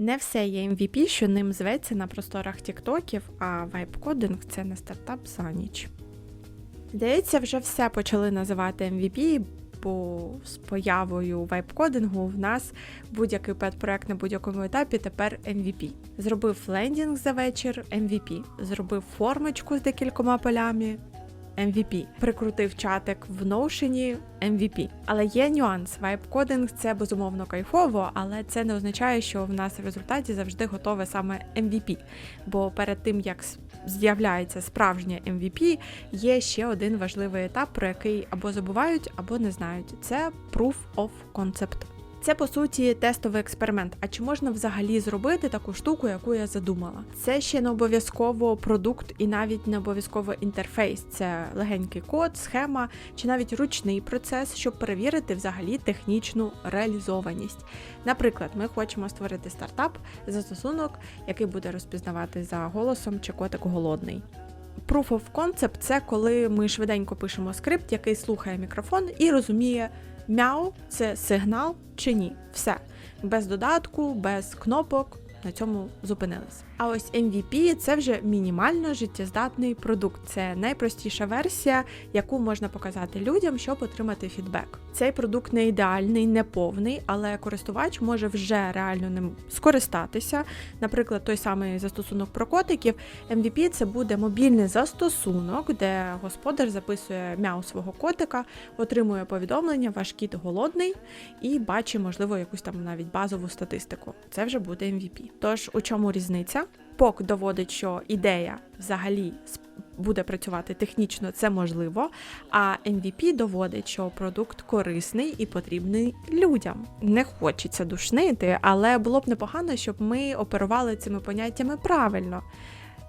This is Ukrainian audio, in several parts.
Не все є MVP, що ним зветься на просторах тіктоків, а вайп-кодинг це не стартап за ніч. Здається, вже все почали називати MVP, бо з появою вайп-кодингу в нас будь-який пет-проект на будь-якому етапі тепер MVP. Зробив лендінг за вечір MVP, зробив формочку з декількома полями. MVP. Прикрутив чатик в Notion MVP. Але є нюанс. Вайп-кодинг це безумовно кайфово, але це не означає, що в нас в результаті завжди готове саме MVP. Бо перед тим як з'являється справжнє MVP, є ще один важливий етап, про який або забувають, або не знають. Це Proof of Concept. Це по суті тестовий експеримент. А чи можна взагалі зробити таку штуку, яку я задумала? Це ще не обов'язково продукт і навіть не обов'язково інтерфейс. Це легенький код, схема чи навіть ручний процес, щоб перевірити взагалі технічну реалізованість. Наприклад, ми хочемо створити стартап застосунок, який буде розпізнавати за голосом чи котик голодний. Proof of concept – це коли ми швиденько пишемо скрипт, який слухає мікрофон і розуміє, мяу це сигнал чи ні. Все. Без додатку, без кнопок. На цьому зупинились. А ось MVP – це вже мінімально життєздатний продукт. Це найпростіша версія, яку можна показати людям, щоб отримати фідбек. Цей продукт не ідеальний, не повний, але користувач може вже реально ним скористатися. Наприклад, той самий застосунок про котиків. MVP – це буде мобільний застосунок, де господар записує мяу свого котика, отримує повідомлення, ваш кіт голодний, і бачить, можливо, якусь там навіть базову статистику. Це вже буде MVP. Тож у чому різниця? POC доводить, що ідея взагалі буде працювати технічно, це можливо. А MVP доводить, що продукт корисний і потрібний людям. Не хочеться душнити, але було б непогано, щоб ми оперували цими поняттями правильно.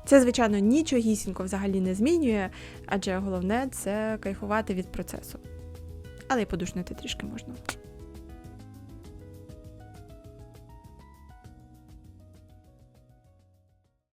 Це, звичайно, нічогісінько взагалі не змінює, адже головне це кайфувати від процесу. Але й подушнити трішки можна.